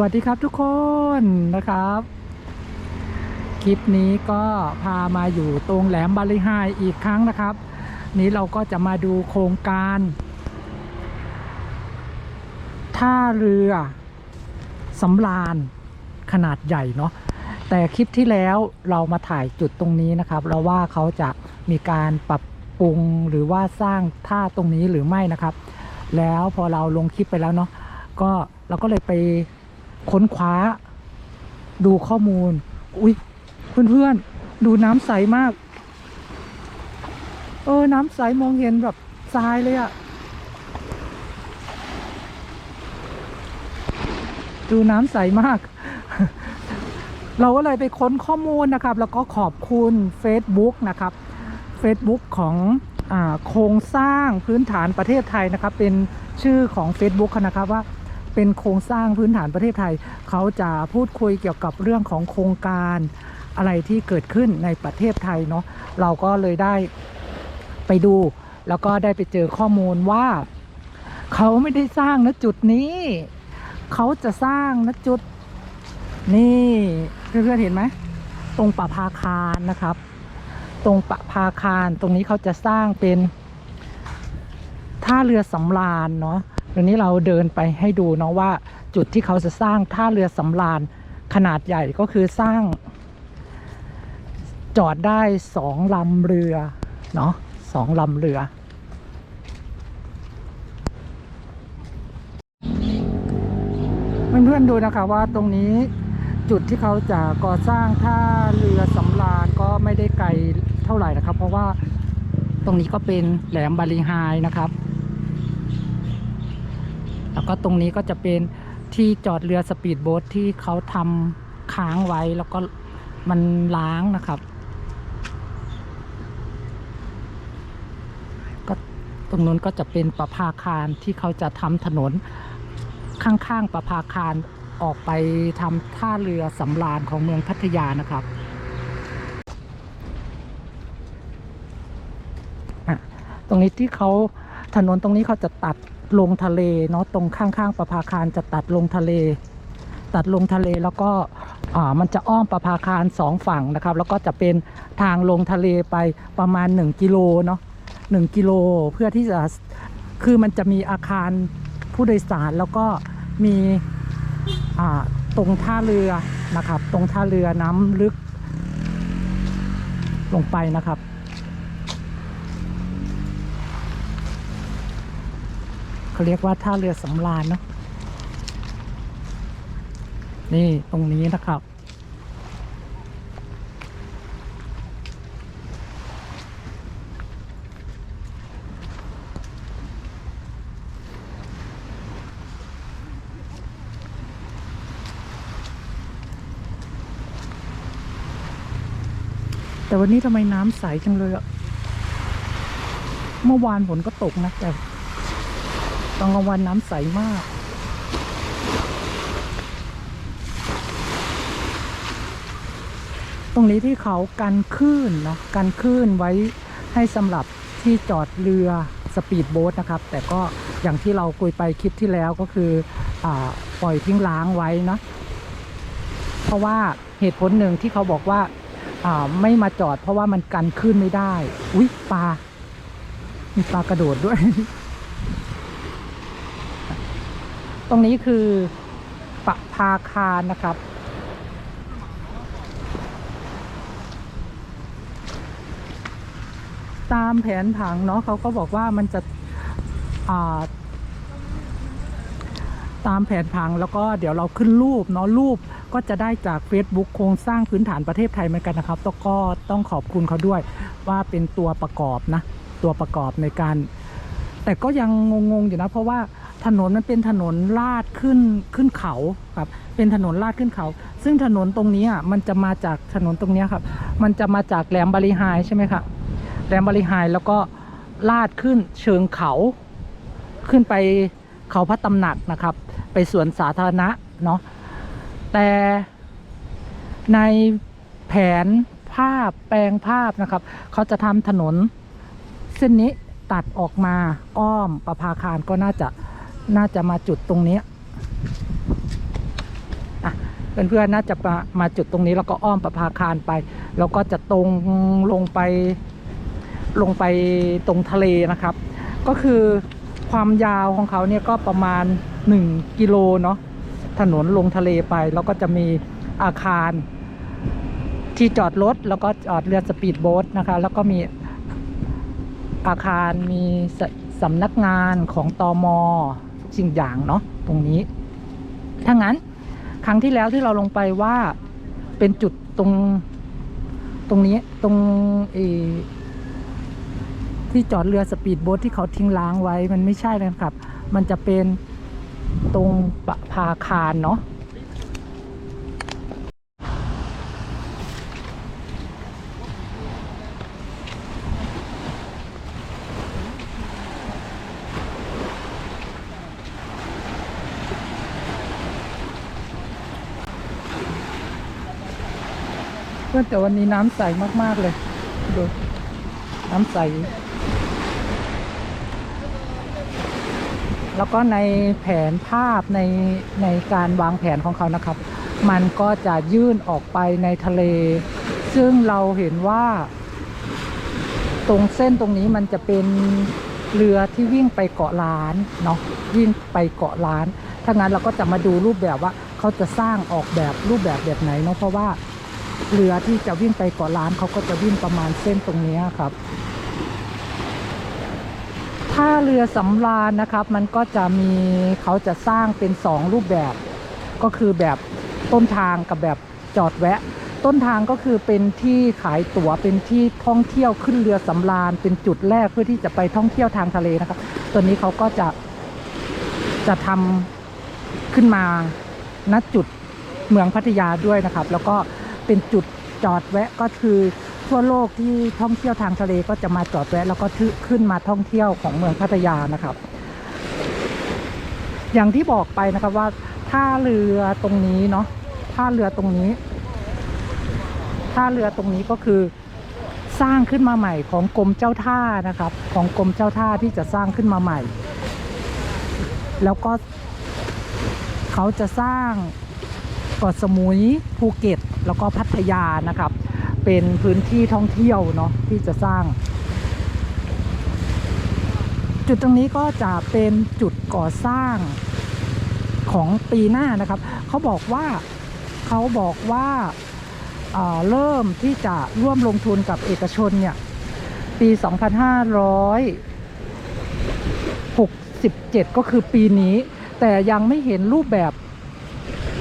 วัสดีครับทุกคนนะครับ คลิปนี้ก็พามาอยู่ตรงแหลมบาลีไฮอีกครั้งนะครับ นี้เราก็จะมาดูโครงการท่าเรือสำราญขนาดใหญ่เนาะแต่คลิปที่แล้วเรามาถ่ายจุดตรงนี้นะครับ เราว่าเขาจะมีการปรับปรุงหรือว่าสร้างท่าตรงนี้หรือไม่นะครับ แล้วพอเราลงคลิปไปแล้วเนาะก็เราก็เลยไป ค้นคว้า ดูข้อมูล อุ้ยเพื่อนๆ ดูน้ำใสมาก เออ น้ำใสมองเห็นแบบทรายเลยอะดูน้ำใสมาก เราก็เลยไปค้นข้อมูลนะครับ แล้วก็ขอบคุณ Facebook นะครับ Facebook ของอโครงสร้างพื้นฐานประเทศไทยนะครับ เป็นชื่อของ Facebook นะครับว่า เป็นโครงสร้างพื้นฐานประเทศไทย เขาจะพูดคุยเกี่ยวกับเรื่องของโครงการอะไรที่เกิดขึ้นในประเทศไทยเนาะเราก็เลยได้ไปดู แล้วก็ได้ไปเจอข้อมูลว่า เขาไม่ได้สร้างณจุดนี้ เขาจะสร้างณจุด นี่เพื่อนๆเห็นไหมตรงประภาคารนะครับ ตรงประภาคารตรงนี้เขาจะสร้างเป็นท่าเรือสำราญเนาะ ตรงนี้เราเดินไปให้ดูเนาะว่าจุดที่เขาจะสร้างท่าเรือสำราญขนาดใหญ่ก็คือสร้าง จอดได้สองลำเรือเนาะสองลำเรือ เพื่อนๆดูนะคะว่าตรงนี้จุดที่เขาจะก่อสร้างท่าเรือสำราญก็ไม่ได้ไกลเท่าไหร่นะครับ เพราะว่าตรงนี้ก็เป็นแหลมบาลีไฮนะครับ แล้วก็ตรงนี้ก็จะเป็นที่จอดเรือสปีดโบ๊ทที่เขาทำค้างไว้แล้วก็มันล้างนะครับ ก็ตรงนู้นก็จะเป็นประภาคารที่เขาจะทำถนนข้างๆประภาคารออกไปทำท่าเรือสำราญของเมืองพัทยานะครับตรงนี้ที่เขาถนนตรงนี้เขาจะตัด ลงทะเลเนาะตรงข้างๆประภาคารจะตัดลงทะเล ตัดลงทะเลแล้วก็อ่ามันจะอ้อมประภาคารสองฝั่งนะครับ แล้วก็จะเป็นทางลงทะเลไปประมาณ 1 กิโลเนาะหนึ่งกิโลเพื่อที่จะคือมันจะมีอาคารผู้โดยสารแล้วก็มีอ่าตรงท่าเรือนะครับ ตรงท่าเรือน้ำลึกลงไปนะครับ เขาเรียกว่าท่าเรือสำราญเนาะนี่ตรงนี้นะครับ แต่วันนี้ทำไมน้ำใสจังเลยอะเมื่อวานฝนก็ตกนะแต่ ตอนกลางวันน้ำใสมาก ตรงนี้ที่เขากันคลื่นเนาะกันคลื่นไว้ให้สำหรับที่จอดเรือสปีดโบ๊ทนะครับ แต่ก็อย่างที่เราคุยไปคลิปที่แล้วก็คืออปล่อยทิ้งล้างไว้นะเพราะว่าเหตุผลหนึ่งที่เขาบอกว่าอ่าไม่มาจอดเพราะว่ามันกันขึ้นไม่ได้ อุ๊ยปลา มีปลากระโดดด้วย ตรงนี้คือปะพาคารนะครับ ตามแผนผังเนาะเขาก็บอกว่ามันจะาตามแผนผังแล้วก็เดี๋ยวเราขึ้นรูปเนาะรูปก็จะได้จาก Facebook โครงสร้างพื้นฐานประเทศไทยเหมือนกันนะครับแล้วก็ต้องขอบคุณเขาด้วยว่าเป็นตัวประกอบนะ ตัวประกอบในการ แต่ก็ยังงงๆอยู่นะเพราะว่า ถนนมันเป็นถนนลาดขึ้นขึ้นเขาครับ เป็นถนนลาดขึ้นเขา ซึ่งถนนตรงนี้อะมันจะมาจากถนนตรงนี้ครับ มันจะมาจากแหลมบาลีไฮใช่ไหมครับแหลมบาลีไฮแล้วก็ลาดขึ้นเชิงเขา ขึ้นไปเขาพระตำหนักนะครับ ไปสวนสาธารณะเนาะแต่ในแผนภาพแปลงภาพนะครับ เขาจะทำถนนเส้นนี้ตัดออกมาอ้อมประภาคารก็น่าจะ น่าจะมาจุดตรงนี้เพื่อนๆน่าจะมามาจุดตรงนี้แล้วก็อ้อมประภาคารไป แล้วก็จะตรงลงไปลงไปตรงทะเลนะครับ ก็คือความยาวของเขาเนี่ยก็ประมาณ 1 กิโลเนาะถนนลงทะเลไป แล้วก็จะมีอาคารที่จอดรถแล้วก็จอดเรือสปีดโบ๊ทนะคะ แล้วก็มีอาคารมีสสำนักงานของตอม สิ่งอย่างเนาะตรงนี้ ถ้างั้นครั้งที่แล้วที่เราลงไปว่าเป็นจุดตรงตรงนี้ตรงเอที่จอดเรือสปีดโบ๊ทที่เขาทิ้งล้างไว้มันไม่ใช่นะครับ มันจะเป็นตรงปะพาคารเนาะ พื่อนแต่วันนี้น้ำใสมาก ๆ เลย ดู น้ำใส แล้วก็ในแผนภาพในในการวางแผนของเขานะครับ มันก็จะยื่นออกไปในทะเล ซึ่งเราเห็นว่า ตรงเส้นตรงนี้มันจะเป็นเรือที่วิ่งไปเกาะล้านเนาะวิ่งไปเกาะล้าน ถ้างั้นเราก็จะมาดูรูปแบบว่าเขาจะสร้างออกแบบรูปแบบแบบไหนเนาะเพราะว่า เรือที่จะวิ่งไปเกาะล้านเขาก็จะวิ่งประมาณเส้นตรงนี้ครับถ้าเรือสำราญนะครับ มันก็จะมีเขาจะสร้างเป็นสองรูปแบบ ก็คือแบบต้นทางกับแบบจอดแวะ ต้นทางก็คือเป็นที่ขายตั๋วเป็นที่ท่องเที่ยวขึ้นเรือสำราญ เป็นจุดแรกเพื่อที่จะไปท่องเที่ยวทางทะเลนะครับ ตัวนี้เขาก็จะจะทำขึ้นมาณจุดเมืองพัทยาด้วยนะครับ แล้วก็ เป็นจุดจอดแวะก็คือทั่วโลกที่ท่องเที่ยวทางทะเลก็จะมาจอดแวะ แล้วก็ขึ้นมาท่องเที่ยวของเมืองพัทยานะครับ อย่างที่บอกไปนะครับว่าท่าเรือตรงนี้เนาะท่าเรือตรงนี้ท่าเรือตรงนี้ก็คือสร้างขึ้นมาใหม่ของกรมเจ้าท่านะครับ ของกรมเจ้าท่าที่จะสร้างขึ้นมาใหม่ แล้วก็เขาจะสร้างเกาะสมุยภูเก็ต แล้วก็พัทยานะครับ เป็นพื้นที่ท่องเที่ยวเนาะที่จะสร้าง จุดตรงนี้ก็จะเป็นจุดก่อสร้างของปีหน้านะครับ เขาบอกว่าเขาบอกว่าเอ่อเริ่มที่จะร่วมลงทุนกับเอกชนเนี่ย ปี 2567 ก็คือปีนี้ แต่ยังไม่เห็นรูปแบบ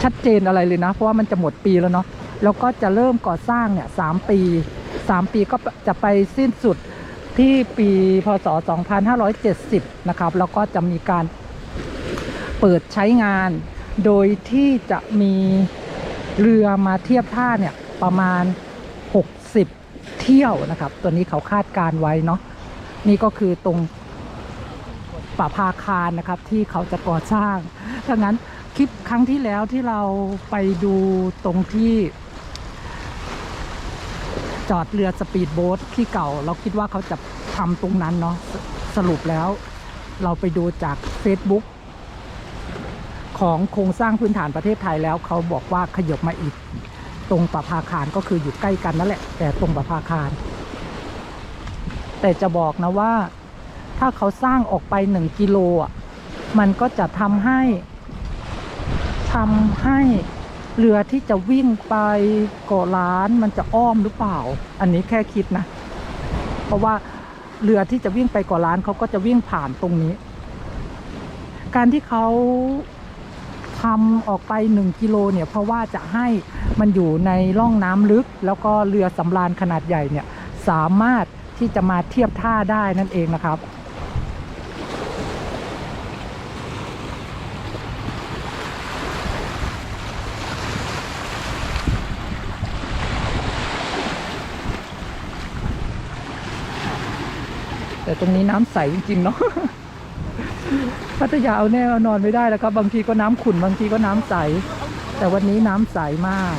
ชัดเจนอะไรเลยนะ เพราะว่ามันจะหมดปีแล้วเนาะ แล้วก็จะเริ่มก่อสร้างเนี่ยสามปีสามปีก็จะไปสิ้นสุดที่ปีพศ 2570 นะครับ แล้วก็จะมีการเปิดใช้งาน โดยที่จะมีเรือมาเทียบท่าเนี่ยประมาณ 60 เที่ยวนะครับ ตัวนี้เขาคาดการไว้เนาะ นี่ก็คือตรงป่าพาคารนะครับที่เขาจะก่อสร้างถ้างั้นคลิปครั้งที่แล้วที่เราไปดูตรงที่ จอดเรือสปีดโบ๊ทที่เก่า เราคิดว่าเขาจะทำตรงนั้นเนาะสรุปแล้ว เราไปดูจาก Facebook ของโครงสร้างพื้นฐานประเทศไทยแล้วเขาบอกว่าขยบมาอีก ตรงประภาคารก็คืออยู่ใกล้กันนั่นแหละ แต่ตรงประภาคาร แต่จะบอกนะว่า ถ้าเขาสร้างออกไปหนึ่งกิโลอะมันก็จะทำให้ทำให้ เรือที่จะวิ่งไปเกาะล้านมันจะอ้อมหรือเปล่า อันนี้แค่คิดนะ เพราะว่าเรือที่จะวิ่งไปเกาะล้านเขาก็จะวิ่งผ่านตรงนี้ การที่เขาทำออกไปหนึ่งกิโลเนี่ยเพราะว่าจะให้มันอยู่ในร่องน้ำลึก แล้วก็เรือสำราญขนาดใหญ่เนี่ยสามารถที่จะมาเทียบท่าได้นั่นเองนะครับ แต่ตรงนี้น้ำใสจริงๆเนาะพัทยาเอาแน่เอานอนไม่ได้แล้วครับ บางทีก็น้ำขุ่นบางทีก็น้ำใส แต่วันนี้น้ำใสมาก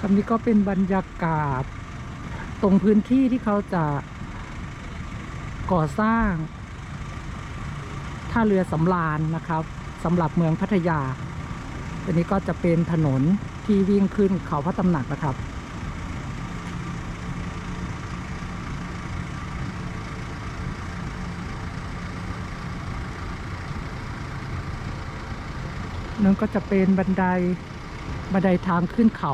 คำนี้ก็เป็นบรรยากาศ ตรงพื้นที่ที่เขาจะก่อสร้าง ท่าเรือสำราญนะครับสำหรับเมืองพัทยา อันนี้ก็จะเป็นถนนที่วิ่งขึ้นเขาพระตำหนักนะครับ นั่นก็จะเป็นบันไดบันไดทางขึ้นเขา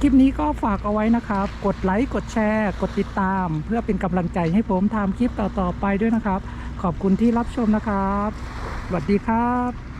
คลิปนี้ก็ฝากเอาไว้นะครับ กดไลค์กดแชร์ กดติดตาม เพื่อเป็นกำลังใจให้ผมทำคลิปต่อๆไปด้วยนะครับ ขอบคุณที่รับชมนะครับ สวัสดีครับ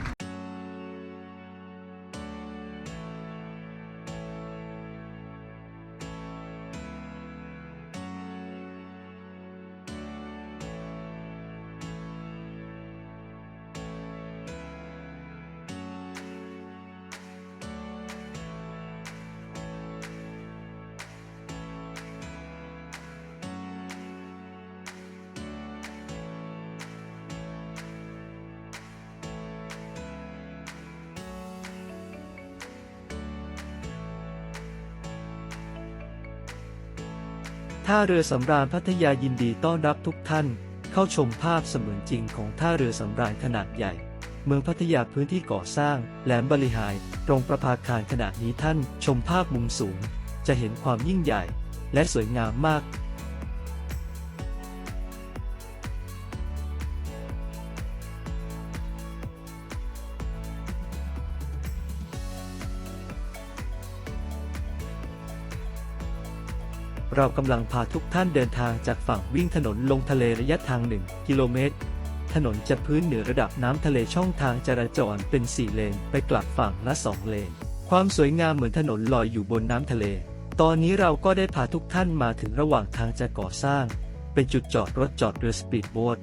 ท่าเรือสำราญพัทยายินดีต้อนรับทุกท่าน เข้าชมภาพเสมือนจริงของท่าเรือสำราญขนาดใหญ่ เมืองพัทยาพื้นที่ก่อสร้าง แหลมบริหาย ตรงประภาคารขณะนี้ท่านชมภาพมุมสูง จะเห็นความยิ่งใหญ่ และสวยงามมาก เรากำลังพาทุกท่านเดินทางจากฝั่งวิ่งถนนลงทะเลระยะทาง 1 กิโลเมตร ถนนจะพื้นเหนือระดับน้ำทะเลช่องทางจราจรเป็น 4 เลน ไปกลับฝั่งละ 2 เลน ความสวยงามเหมือนถนนลอยอยู่บนน้ำทะเล ตอนนี้เราก็ได้พาทุกท่านมาถึงระหว่างทางจะก่อสร้าง เป็นจุดจอดรถจอดเรือสปีดโบ๊ท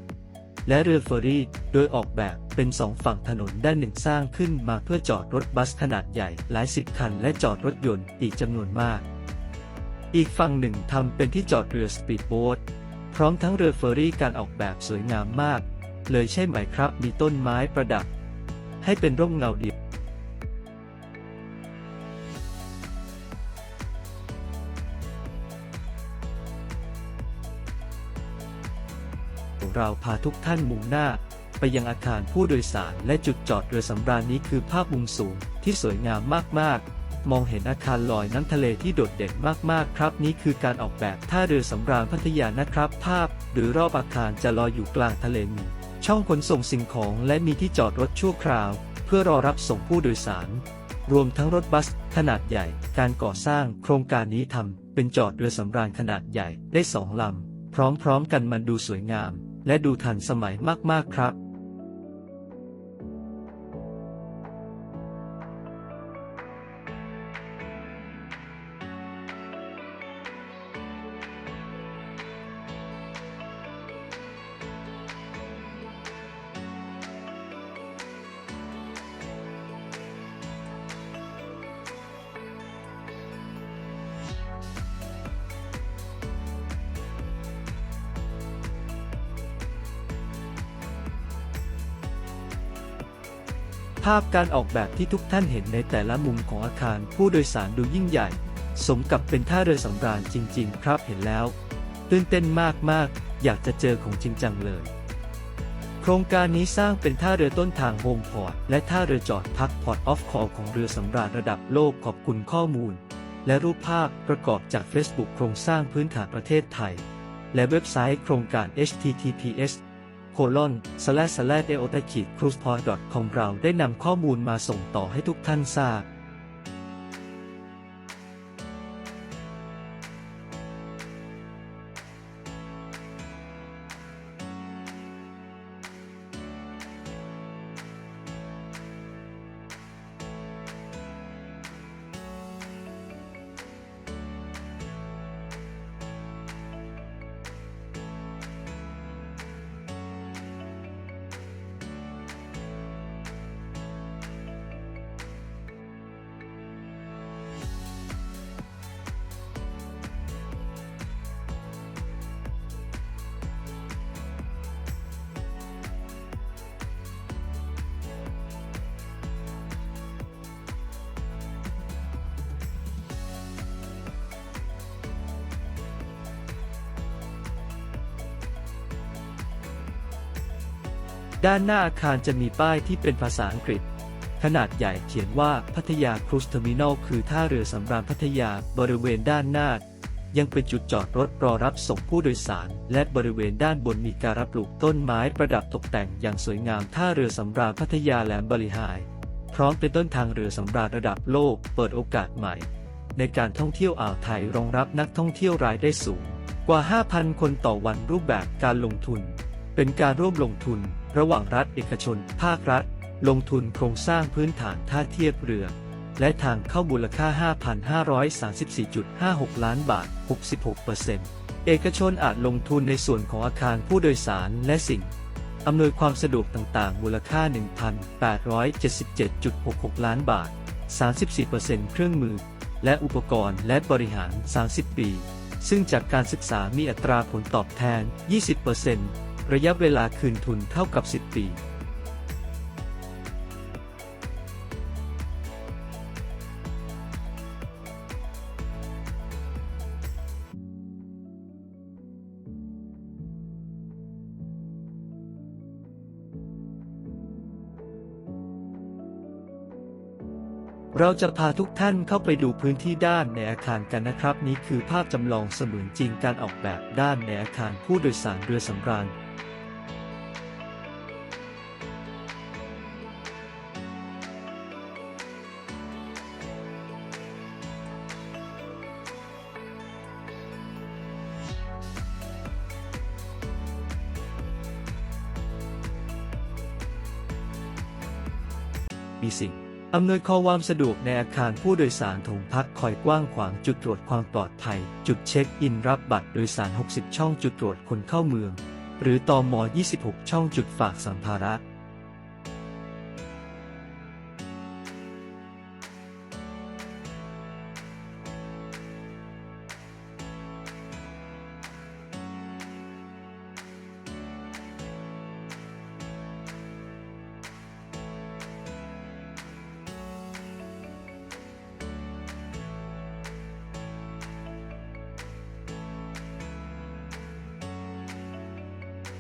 และเรือเฟอร์รี่ โดยออกแบบเป็นสองฝั่งถนนด้านหนึ่งสร้างขึ้นมาเพื่อจอดรถบัสขนาดใหญ่หลายสิบคันและจอดรถยนต์อีกจำนวนมาก อีกฝั่งหนึ่งทำเป็นที่จอดเรือสปีดโบ๊ทพร้อมทั้งเรือเฟอร์รี่การออกแบบสวยงามมาก เลยใช่ไหมครับ มีต้นไม้ประดับ ให้เป็นร่มเงาเดียวเราพาทุกท่านมุ่งหน้าไปยังอาคารผู้โดยสารและจุดจอดเรือสำราญนี้คือภาพมุมสูงที่สวยงามมากๆ มองเห็นอาคารลอยน้ำทะเลที่โดดเด่นมากๆครับ นี่คือการออกแบบท่าเรือสำราญพัทยานะครับ ภาพ หรือรอบอาคารจะลอยอยู่กลางทะเลมีช่องขนส่งสิ่งของและมีที่จอดรถชั่วคราว เพื่อรอรับส่งผู้โดยสาร รวมทั้งรถบัส ขนาดใหญ่ การก่อสร้างโครงการนี้ทำเป็นจอดเรือสำราญขนาดใหญ่ได้สองลำพร้อมๆกันมันดูสวยงาม และดูทันสมัยมากๆครับ ภาพการออกแบบที่ทุกท่านเห็นในแต่ละมุมของอาคารผู้โดยสารดูยิ่งใหญ่ สมกับเป็นท่าเรือสำราญจริง ๆ ครับเห็นแล้วตื่นเต้นมากๆ อยากจะเจอของจริงจังเลย โครงการนี้สร้างเป็นท่าเรือต้นทางโฮมพอร์ตและท่าเรือจอดพักพอร์ตออฟคอลของเรือสำราญระดับโลกขอบคุณข้อมูล และรูปภาพประกอบจาก Facebook โครงสร้างพื้นฐานประเทศไทย และเว็บไซต์โครงการ https colon slash slash e o t a k i c r u i s e p o r t com เราได้นำข้อมูลมาส่งต่อให้ทุกท่านทราบ ด้านหน้าอาคารจะมีป้ายที่เป็นภาษาอังกฤษ ขนาดใหญ่เขียนว่าพัทยาครูซเทอร์มินอลคือท่าเรือสำราญพัทยาบริเวณด้านหน้า ยังเป็นจุดจอดรถรอรับส่งผู้โดยสาร และบริเวณด้านบนมีการรับปลูกต้นไม้ประดับตกแต่งอย่างสวยงามท่าเรือสำราญพัทยาแหลมบริหาย พร้อมเป็นต้นทางเรือสำราญระดับโลก เปิดโอกาสใหม่ ในการท่องเที่ยวอ่าวไทยรองรับนักท่องเที่ยวรายได้สูง กว่า 5,000 คนต่อวันรูปแบบการลงทุน เป็นการร่วมลงทุน ระหว่างรัฐเอกชน ภาครัฐ ลงทุนโครงสร้างพื้นฐานท่าเทียบเรือ และทางเข้ามูลค่า 5,534.56 ล้านบาท 66%เอกชนอาจลงทุนในส่วนของอาคารผู้โดยสารและสิ่งอำนวยความสะดวกต่างๆ มูลค่า 1,877.66 ล้านบาท 34%เครื่องมือ และอุปกรณ์และบริหาร 30 ปี ซึ่งจากการศึกษามีอัตราผลตอบแทน 20% ระยะเวลาคืนทุนเท่ากับ 10 ปี เราจะพาทุกท่านเข้าไปดูพื้นที่ด้านในอาคารกันนะครับ นี่คือภาพจำลองเสมือนจริงการออกแบบด้านในอาคารผู้โดยสารเรือสำราญ มีสิ่งอำนวยความสะดวกในอาคารผู้โดยสารถงพักคอยกว้างขวางจุดตรวจความปลอดภัย จุดเช็คอินรับบัตรโดยสาร 60 ช่องจุดตรวจคนเข้าเมือง หรือตอม26 ช่องจุดฝากสัมภาระ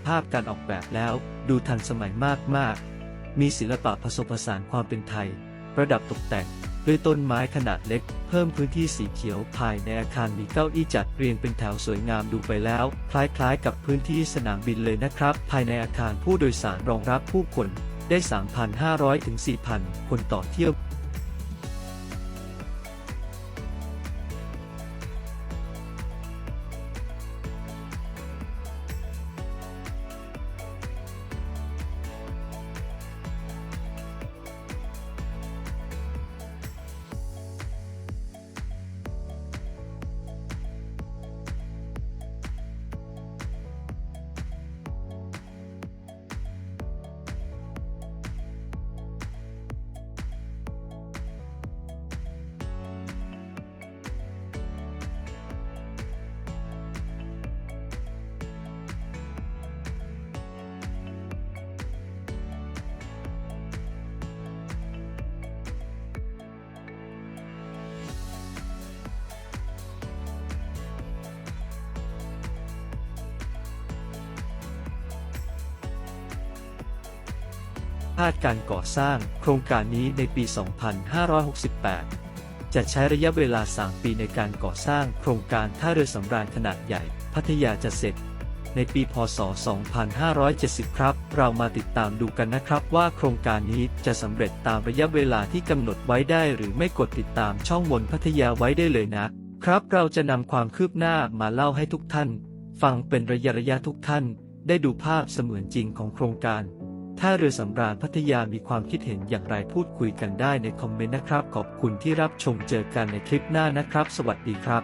ภาพการออกแบบแล้ว ดูทันสมัยมากๆ มีศิลปะผสมผสานความเป็นไทย ประดับตกแต่ง ด้วยต้นไม้ขนาดเล็ก เพิ่มพื้นที่สีเขียวภายในอาคารมีเก้าอี้จัดเรียงเป็นแถวสวยงามดูไปแล้ว คล้ายๆ กับพื้นที่สนามบินเลยนะครับ ภายในอาคารผู้โดยสารรองรับผู้คนได้ 3,500 ถึง 4,000 คนต่อเที่ยวาดการก่อสร้างโครงการนี้ในปี 2568 จะใช้ระยะเวลา 3 ปีในการก่อสร้างโครงการท่าเรือสำราญขนาดใหญ่ พัทยาจะเสร็จ ในปี พศ 2570 ครับ เรามาติดตามดูกันนะครับว่าโครงการนี้จะสำเร็จตามระยะเวลาที่กำหนดไว้ได้หรือไม่กดติดตามช่องวนพัทยาไว้ได้เลยนะครับ เราจะนำความคืบหน้ามาเล่าให้ทุกท่าน ฟังเป็นระยะระยะทุกท่าน ได้ดูภาพเสมือนจริงของโครงการ ถ้าเรือสำราญพัทยามีความคิดเห็นอย่างไรพูดคุยกันได้ในคอมเมนต์นะครับ ขอบคุณที่รับชมเจอกันในคลิปหน้านะครับ สวัสดีครับ